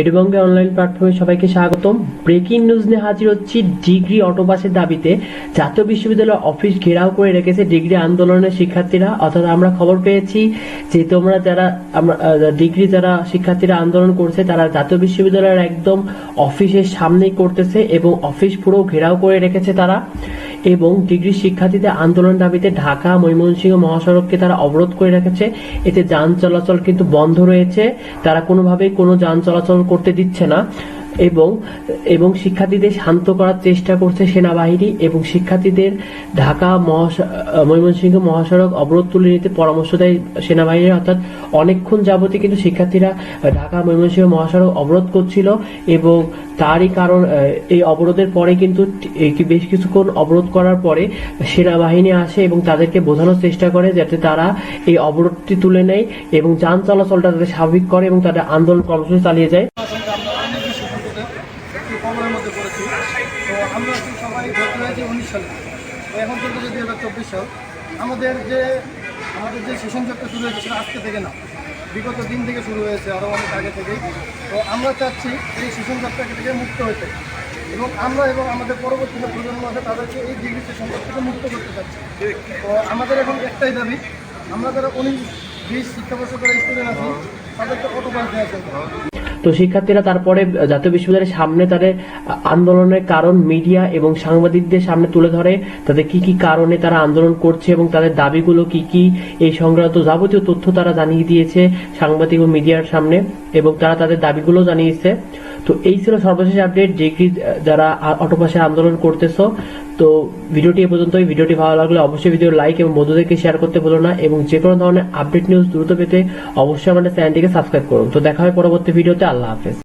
এডুবঙ্গে online প্ল্যাটফর্মে সবাইকে স্বাগতম। ব্রেকিং নিউজ নিয়ে হাজির হচ্ছি ডিগ্রি অটোপাসের দাবিতে। জাতীয় বিশ্ববিদ্যালয় অফিস ঘেরাও করে রেখেছে ডিগ্রি আন্দোলনের শিক্ষার্থীরা। অর্থাৎ আমরা খবর পেয়েছি যে তোমরা যারা, আমরা ডিগ্রি যারা শিক্ষার্থীরা আন্দোলন করছে, তারা জাতীয় বিশ্ববিদ্যালয়ের একদম অফিসের সামনেই করতেছে এবং অফিস পুরো ঘেরাও করে রেখেছে তারা। এবং ডিগ্রি শিক্ষার্থীদের আন্দোলন দাবিতে ঢাকা ময়মনসিংহ মহাসড়ককে তারা অবরোধ করে রেখেছে। এতে যান চলাচল কিন্তু বন্ধ রয়েছে। তারা কোনোভাবেই কোনো যান চলাচল করতে দিচ্ছে না। এবং এবং শিক্ষার্থীদের শান্ত করার চেষ্টা করছে সেনাবাহিনী এবং শিক্ষার্থীদের ঢাকা ময়মনসিংহ মহাসড়ক অবরোধ তুলে নিতে পরামর্শ দেয় সেনাবাহিনী। অর্থাৎ অনেকক্ষণ যাবতীয় কিন্তু শিক্ষার্থীরা ঢাকা ময়মনসিংহ মহাসড়ক অবরোধ করছিল এবং তারই কারণ এই অবরোধের পরে কিন্তু বেশ কিছুক্ষণ অবরোধ করার পরে সেনাবাহিনী আসে এবং তাদেরকে বোঝানোর চেষ্টা করে যাতে তারা এই অবরোধটি তুলে নেয় এবং যান চলাচলটা তাদের স্বাভাবিক করে এবং তাদের আন্দোলন কর্মসূচি চালিয়ে যায় আসলে আমরা অনেক বেশি সংকটে কবরের মধ্যে পড়েছি তো আমরা সবাই ভর্তি হয়েছি উনিশ সালে। এখন চলতেছে দুই হাজার চব্বিশ সাল, আমাদের যে আমাদের যে সেশন চক্র শুরু হয়েছে সেটা আজকে থেকে না। বিগত দিন থেকে শুরু হয়েছে, আরও অনেক আগে থেকেই। তো আমরা চাচ্ছি এই সেশন চক্র থেকে মুক্ত হতে। এবং আমরা এবং আমাদের পরবর্তী যে প্রজন্ম আছে, তাদেরকে এই ডিগ্রি সেশন থেকে মুক্ত করতে চাচ্ছি। তো আমাদের এখন একটাই দাবি, আমরা যারা উনিশ, বিশ শিক্ষাবর্ষ করে স্টুডেন্ট আছি, তাদেরকে অটো পাস দেওয়া চলবে তো শিক্ষার্থীরা তারপরে জাতীয় বিশ্ববিদ্যালয়ের সামনে তাদের আন্দোলনের কারণ মিডিয়া এবং সাংবাদিকদের সামনে তুলে ধরে তাদের কি কি কারণে তারা আন্দোলন করছে এবং তাদের দাবিগুলো কি কি, এই সংক্রান্ত যাবতীয় তথ্য তারা জানিয়ে দিয়েছে সাংবাদিক ও মিডিয়ার সামনে এবং তারা তাদের দাবিগুলো জানিয়েছে। তো এই ছিল সর্বশেষ আপডেট যে কি যারা অটোপাসে আন্দোলন করতেছো, তো ভিডিওটি এ পর্যন্তই। ভিডিওটি ভালো লাগলে অবশ্যই ভিডিও লাইক এবং বন্ধুদেরকে শেয়ার করতে ভুলো না এবং যে কোনো ধরনের আপডেট নিউজ দ্রুত পেতে অবশ্যই আমাদের চ্যানেলটিকে সাবস্ক্রাইব করুন। তো দেখা হয় পরবর্তী ভিডিওতে আল্লাহ হাফেজ।